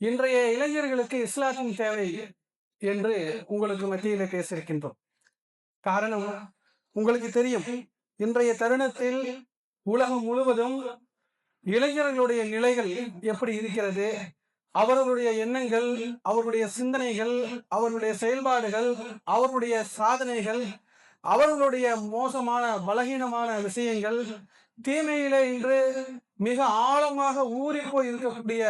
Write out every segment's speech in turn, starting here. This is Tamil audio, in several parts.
இன்றைய இளைஞர்களுக்கு இஸ்லாத்தின் தேவை என்று உங்களுக்கு மத்தியில் பேசியிருக்கின்றோம். காரணம் உங்களுக்கு தெரியும் இன்றைய தருணத்தில் உலகம் முழுவதும் இளைஞர்களுடைய நிலைகள் எப்படி இருக்கிறது அவர்களுடைய எண்ணங்கள் அவர்களுடைய சிந்தனைகள் அவர்களுடைய செயல்பாடுகள் அவர்களுடைய சாதனைகள் அவர்களுடைய மோசமான பலகீனமான விஷயங்கள் தீமையிலே இன்று மிக ஆழமாக ஊறி போய் இருக்கக்கூடிய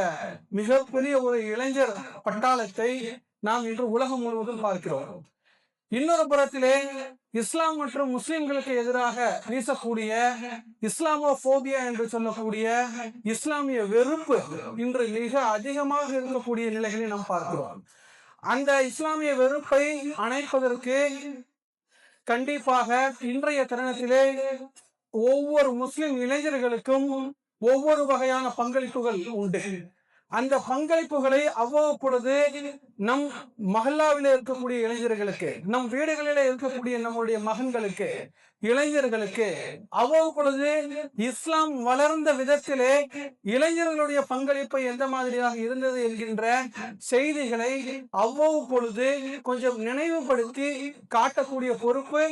மிகப்பெரிய ஒரு இளைஞர் பட்டாளத்தை நாம் இன்று உலகம் முழுவதும் பார்க்கிறோம். இன்னொரு புறத்திலே இஸ்லாம் மற்றும் முஸ்லிம்களுக்கு எதிராக வீசக்கூடிய இஸ்லாமோ போபியா என்று சொல்லக்கூடிய இஸ்லாமிய வெறுப்பு இன்று மிக அதிகமாக இருக்கக்கூடிய நிலைகளை நாம் பார்க்கிறோம். அந்த இஸ்லாமிய வெறுப்பை அணைப்பதற்கு கண்டிப்பாக இன்றைய தருணத்திலே ஒவ்வொரு முஸ்லிம் இளைஞர்களுக்கும் ஒவ்வொரு வகையான பங்களிப்புகள் உண்டு. அந்த பங்களிப்புகளை அவ்வப்பொழுது நம் மஹல்லாவிலே இருக்கக்கூடிய இளைஞர்களுக்கு நம் வீடுகளில இருக்கக்கூடிய நம்முடைய மகன்களுக்கு இளைஞர்களுக்கு அவ்வப்பொழுது இஸ்லாம் வளர்ந்த விதத்திலே இளைஞர்களுடைய பங்களிப்பு எந்த மாதிரியாக இருந்தது என்கின்ற செய்திகளை அவ்வப்பொழுது கொஞ்சம் நினைவுபடுத்தி காட்டக்கூடிய பொறுப்பு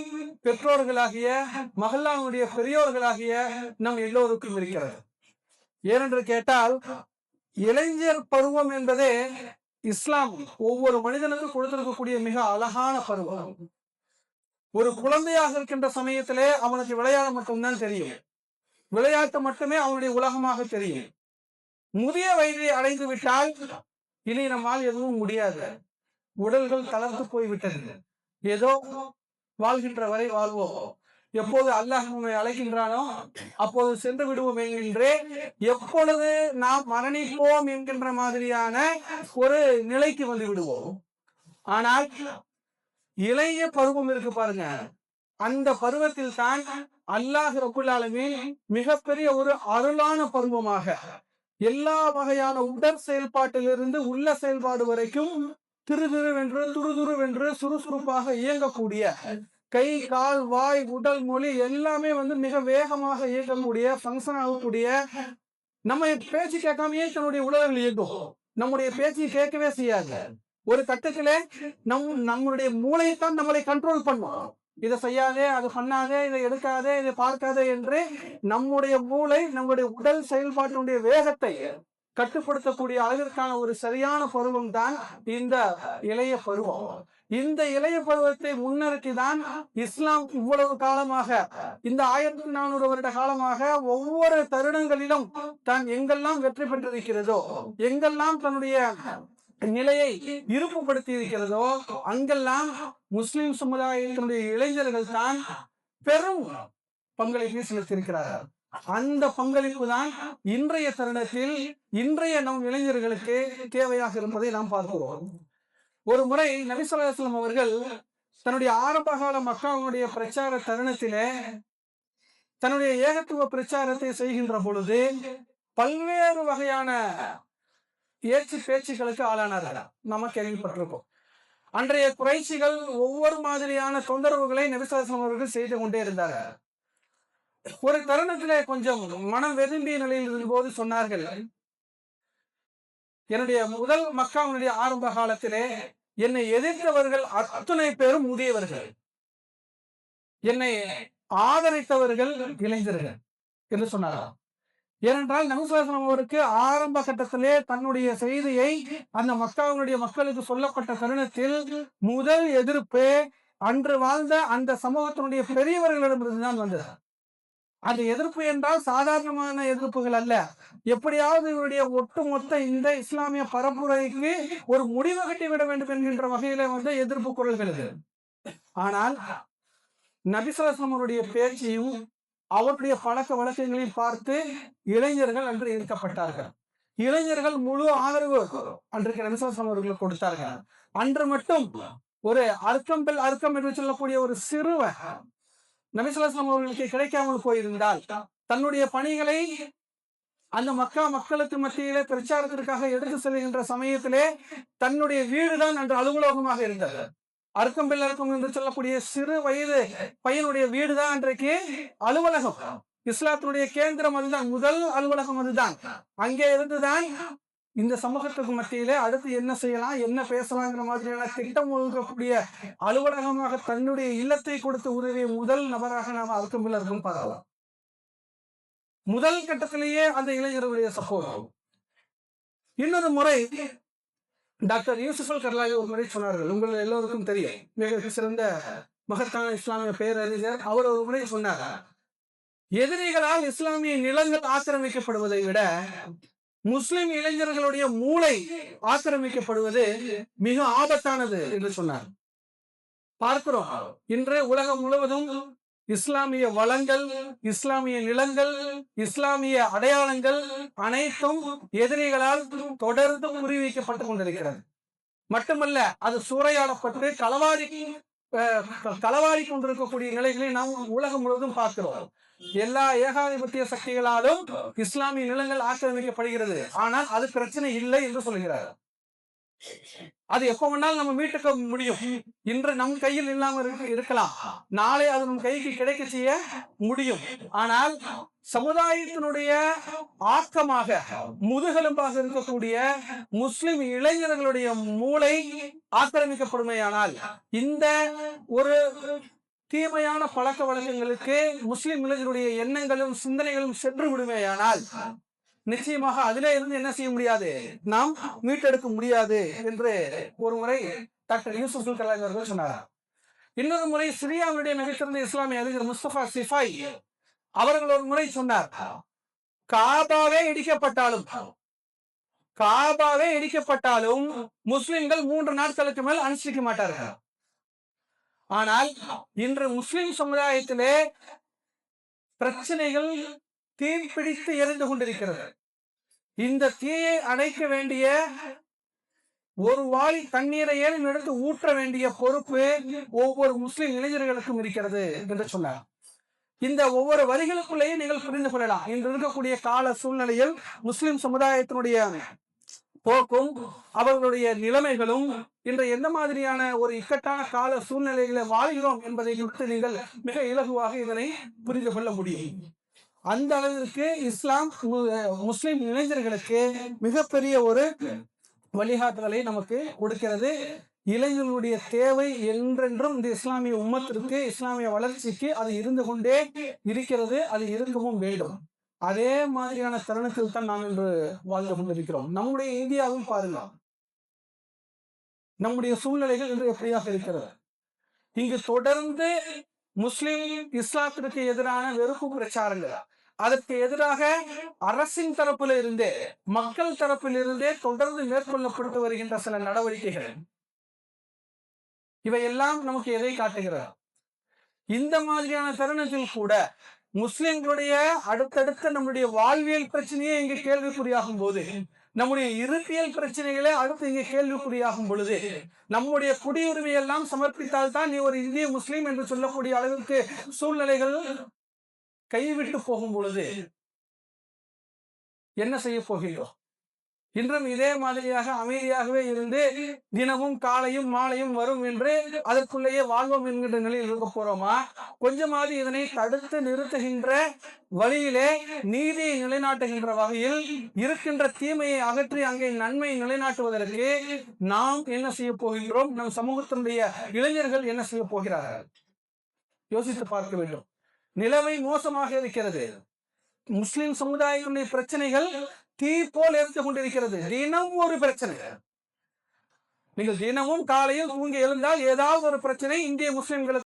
பெற்றோர்களாகிய மகல்லாவுடைய பெரியோர்களாகிய நம் எல்லோருக்கும் இருக்கிறது. ஏனென்று கேட்டால் இளைஞர் பருவம் என்பதே இஸ்லாம். ஒவ்வொரு மனிதனுக்கும் கொடுத்திருக்கக்கூடிய மிக அழகான பருவம். ஒரு குழந்தையாக இருக்கின்ற சமயத்திலே அவனுக்கு விளையாட மட்டும்தான் தெரியும். விளையாட்டு மட்டுமே அவனுடைய உலகமாக தெரியும். முதிய வயதை அடைந்து விட்டால் இனி நம்மால் எதுவும் முடியாது. உடல்கள் தளர்ந்து போய்விட்டது. ஏதோ வாழ்கின்ற வரை வாழ்வோம். எப்போது அல்லாஹ் நம்மை அழைக்கின்றானோ அப்போது சென்று விடுவோம் என்கின்றே எப்பொழுது நாம் மரணிப்போம் என்கின்ற மாதிரியான ஒரு நிலைக்கு வந்து விடுவோம். ஆனால் இளைய பருவம் இருக்கு பாருங்க. அந்த பருவத்தில் தான் அல்லாஹ் ரபுல்லாலுமே மிகப்பெரிய ஒரு அருளான பருவமாக எல்லா வகையான உடற் செயல்பாட்டிலிருந்து உள்ள செயல்பாடு வரைக்கும் திரு திருவென்று துருதுருவென்று சுறுசுறுப்பாக இயங்கக்கூடிய கை கால் வாய் உடல் மொழி எல்லாமே வந்து மிக வேகமாக இயக்கக்கூடிய ஃபங்க்ஷன் ஆகக்கூடிய நம்ம பேச்சு கேட்காமயே தன்னுடைய உலகங்கள் இயக்கும் நம்முடைய பேச்சு கேட்கவே செய்யாது. ஒரு கட்டத்துல நம் நம்மளுடைய மூளையைத்தான் நம்மளை கண்ட்ரோல் பண்ணும். இதை செய்யாதே அது பண்ணாதே இதை எடுக்காதே இதை பார்க்காதே என்று நம்முடைய மூளை நம்முடைய உடல் செயல்பாட்டினுடைய வேகத்தை கட்டுப்படுத்தக்கூடிய அளவிற்கான ஒரு சரியான பருவம் தான் இந்த இளைய பருவம். இந்த இளைய பருவத்தை முன்னிறுத்தி தான் இஸ்லாம் இவ்வளவு காலமாக இந்த ஆயிரத்தி நானூறு வருட காலமாக ஒவ்வொரு தருணங்களிலும் தான் எங்கெல்லாம் வெற்றி பெற்றிருக்கிறதோ எங்கெல்லாம் தன்னுடைய நிலையை இருப்புப்படுத்தி இருக்கிறதோ அங்கெல்லாம் முஸ்லிம் சமுதாயத்தினுடைய இளைஞர்கள் தான் பெரும் பங்களிப்பை செலுத்தியிருக்கிறார்கள். அந்த பங்களிப்பு தான் இன்றைய தருணத்தில் இன்றைய நம் இளைஞர்களுக்கு தேவையாக இருப்பதை நாம் பார்க்கிறோம். ஒரு முறை நபிசல்லாஸ்லம் அவர்கள் தன்னுடைய ஆரம்ப கால மக்களுடைய பிரச்சார தருணத்திலே தன்னுடைய ஏகத்துவ பிரச்சாரத்தை செய்கின்ற பொழுது பல்வேறு வகையான ஏச்சு பேச்சுகளுக்கு ஆளானார்கள்? நம்ம கேள்விப்பட்டிருக்கோம் அன்றைய குறைச்சிகள் ஒவ்வொரு மாதிரியான தொந்தரவுகளை நபிசாசம் அவர்கள் செய்து கொண்டே இருந்தார்கள். ஒரு தருணத்திலே கொஞ்சம் மனம் வெதும்பிய நிலையில் இருந்தபோது சொன்னார்கள் என்னுடைய முதல் மக்காவுடைய ஆரம்ப காலத்திலே என்னை எதிர்த்தவர்கள் அத்துணை பேரும் முதியவர்கள் என்னை ஆதரித்தவர்கள் இளைஞர்கள் என்று சொன்னார்கள் ஏனென்றால் நபிசுவாசனம் அவருக்கு ஆரம்ப கட்டத்திலே தன்னுடைய செய்தியை அந்த மக்காவுடைய மக்களுக்கு சொல்லப்பட்ட தருணத்தில் முதல் எதிர்ப்பு அன்று வாழ்ந்த அந்த சமூகத்தினுடைய பெரியவர்களிடமிருந்து தான் வந்தது. அந்த எதிர்ப்பு என்றால் சாதாரணமான எதிர்ப்புகள் அல்ல. எப்படியாவது இவருடைய ஒட்டுமொத்த இந்த இஸ்லாமிய பரப்புரைக்கு ஒரு முடிவு கட்டிவிட வேண்டும் என்கின்ற வகையில வந்து எதிர்ப்பு குரல்கள் இது ஆனால் நபிசலம் அவருடைய பேச்சையும் அவருடைய பழக்க வழக்கங்களையும் பார்த்து இளைஞர்கள் அன்று ஈர்க்கப்பட்டார்கள் இளைஞர்கள் முழு ஆதரவு அன்றைக்கு நபிசலம் அவர்களுக்கு கொடுத்தார்கள். அன்று மட்டும் ஒரு அர்க்கம்பெல் அர்க்கம் என்று சொல்லக்கூடிய ஒரு சிறுவன் நபிசுலாஸ்லாம் அவர்களுக்கு கிடைக்காமல் போயிருந்தால் தன்னுடைய பணிகளை அந்த மக்கா மக்களுக்கு மத்தியிலே பிரச்சாரத்திற்காக எடுத்து செல்கின்ற சமயத்திலே தன்னுடைய வீடுதான் அன்று அலுவலகமாக இருந்தது. அறுக்கம் பிள்ளருக்கும் என்று சொல்லக்கூடிய சிறு வயது பையனுடைய வீடுதான் அன்றைக்கு அலுவலகம். இஸ்லாத்தினுடைய கேந்திரம் அதுதான் முதல் அலுவலகம் அதுதான். அங்கே இருந்துதான் இந்த சமூகத்துக்கு மத்தியிலே அடுத்து என்ன செய்யலாம் என்ன பேசலாங்கிற மாதிரியான திட்டம் ஒழுங்கக்கூடிய அலுவலகமாக தன்னுடைய இல்லத்தை கொடுத்து உதவிய முதல் நபராக நாம் அல்கமில் இருக்கும் பார்க்கலாம். முதல் கட்டத்திலேயே அந்த இளைஞருடைய சப்போர்ட் இன்னொரு முறை டாக்டர் யூசுஃபல் கர்லாகி ஒரு முறை சொன்னார்கள். உங்கள் எல்லோருக்கும் தெரியும். மிக சிறந்த மகத்தான இஸ்லாமிய பேரறிஞர். அவர் ஒரு முறை சொன்னார் எதிரிகளால் இஸ்லாமிய நிலங்கள் ஆக்கிரமிக்கப்படுவதை விட முஸ்லிம் இளைஞர்களுடைய மூளை ஆக்கிரமிக்கப்படுவது மிக ஆபத்தானது என்று சொன்னார். பார்க்கிறோம். இன்று உலகம் முழுவதும் இஸ்லாமிய வளங்கள் இஸ்லாமிய நிலங்கள் இஸ்லாமிய அடையாளங்கள் அனைத்தும் எதிரிகளால் தொடர்ந்து குறிவைக்கப்பட்டு கொண்டிருக்கிறது. மட்டுமல்ல அது சூறையாடப்பட்டு களவாடி களவாடி கொண்டிருக்கக்கூடிய நிலைகளை நாம் உலகம் முழுவதும் பார்க்கிறோம். எல்லா ஏகாதிபத்திய சக்திகளாலும் இஸ்லாமிய நிலங்கள் ஆக்கிரமிக்கப்படுகிறது. ஆனால் அது பிரச்சனை இல்லை என்று சொல்கிறார். அது எப்ப வேணாலும் நம்ம மீட்டுக்க முடியும். இன்று நம் கையில் இல்லாம இருக்கலாம். நாளை அது நம் கைக்கு கிடைக்க செய்ய முடியும். ஆனால் சமுதாயத்தினுடைய ஆக்கமாக முதுகெலும்பாக இருக்கக்கூடிய முஸ்லிம் இளைஞர்களுடைய மூளை ஆக்கிரமிக்கப்படுமையானால் இந்த ஒரு தீமையான பழக்க வழக்கங்களுக்கு முஸ்லிம் இளைஞருடைய எண்ணங்களும் சிந்தனைகளும் சென்று விடுமேயானால் நிச்சயமாக அதிலே இருந்து என்ன செய்ய முடியாது? நாம் மீட்டெடுக்க முடியாது என்று ஒரு முறை டாக்டர் யூசுப் கலாம் அவர்கள் சொன்னார். இன்னொரு முறை சிரியாவுடைய மிகச்சிறந்த இஸ்லாமிய அறிஞர் முஸ்தபா சிஃபாய் அவர்கள் ஒரு முறை சொன்னார். காபாவே இடிக்கப்பட்டாலும் காபாவே இடிக்கப்பட்டாலும் முஸ்லிம்கள் மூன்று நாட்களுக்கு மேல் அனுசரிக்க மாட்டார்கள். ஆனால் இன்று முஸ்லிம் சமுதாயத்திலே பிரச்சனைகள் தீப்பிடித்து எரிந்து கொண்டிருக்கிறது. இந்த தீயை அணைக்க வேண்டிய ஒரு வாளி தண்ணீரை ஏனும் எடுத்து ஊற்ற வேண்டிய பொறுப்பு ஒவ்வொரு முஸ்லிம் இளைஞர்களுக்கும் இருக்கிறது என்று சொன்னார். இந்த ஒவ்வொரு வரிகளுக்குள்ளேயே நீங்கள் புரிந்து கொள்ளலாம். இன்று இருக்கக்கூடிய கால சூழ்நிலையில் முஸ்லிம் சமுதாயத்தினுடைய போக்கும் அவர்களுடைய நிலைமைகளும் இன்று எந்த மாதிரியான ஒரு இக்கட்டான கால சூழ்நிலைகளை வாழ்கிறோம் என்பதை குறித்து நீங்கள் மிக இலகுவாக இதனை புரிந்து கொள்ள முடியும். அந்த அளவிற்கு இஸ்லாம் முஸ்லிம் இளைஞர்களுக்கு மிகப்பெரிய ஒரு வழிகாட்டுதலை நமக்கு கொடுக்கிறது. இளைஞர்களுடைய தேவை என்றென்றும் இந்த இஸ்லாமிய உம்மத்திற்கு இஸ்லாமிய வளர்ச்சிக்கு அது இருந்து கொண்டே இருக்கிறது அது இருக்கவும் வேண்டும். அதே மாதிரியான தருணத்தில் தான் நாம் இன்று வாழ்ந்து கொண்டிருக்கிறோம். நம்முடைய இந்தியாவும் பாருங்க. நம்முடைய சூழ்நிலைகள் இன்று எப்படியாக இருக்கிறது? இங்கு தொடர்ந்து முஸ்லிம் இஸ்லாத்திற்கு எதிரான வெறுப்பு பிரச்சாரங்கள் அதற்கு எதிராக அரசின் தரப்பில் இருந்தே மக்கள் தரப்பில் இருந்தே தொடர்ந்து மேற்கொள்ளப்பட்டு வருகின்ற சில நடவடிக்கைகள். இவையெல்லாம் நமக்கு எதை காட்டுகிறது இந்த மாதிரியான தருணத்தில் கூட முஸ்லிம்களுடைய அடுத்தடுத்த நம்முடைய வாழ்வியல் பிரச்சனையே இங்கு கேள்விக்குறியாகும் போது நம்முடைய இருப்பியல் பிரச்சனைகளே அடுத்து இங்கு கேள்விக்குறியாகும் பொழுது நம்முடைய குடியுரிமை எல்லாம் சமர்ப்பித்தால் தான் நீ ஒரு இந்திய முஸ்லீம் என்று சொல்லக்கூடிய அளவிற்கு சூழ்நிலைகள் கைவிட்டு போகும் பொழுது என்ன செய்ய போகிறோம் இன்றும் இதே மாதிரியாக அமைதியாகவே இருந்து தினமும் காலையும் மாலையும் வரும் என்று அதற்குள்ளேயே வாழ்வோம் என்கின்ற நிலையில் இருக்க போறோமா? கொஞ்சமாவது இதனை தடுத்து நிறுத்துகின்ற வழியிலே நீதியை நிலைநாட்டுகின்ற வகையில் இருக்கின்ற தீமையை அகற்றி அங்கே நன்மையை நிலைநாட்டுவதற்கு நாம் என்ன செய்ய போகிறோம்? நம் சமூகத்தினுடைய இளைஞர்கள் என்ன செய்ய போகிறார்கள்? யோசித்து பார்க்க வேண்டும். நிலைமை மோசமாக இருக்கிறது. முஸ்லிம் சமுதாயத்தினுடைய பிரச்சனைகள் தீ போல் எரிந்து கொண்டிருக்கிறது. தினமும் ஒரு பிரச்சனை. நீங்கள் தினமும் காலையில் தூங்கி எழுந்தால் ஏதாவது ஒரு பிரச்சனை இந்திய முஸ்லிம்களுக்கு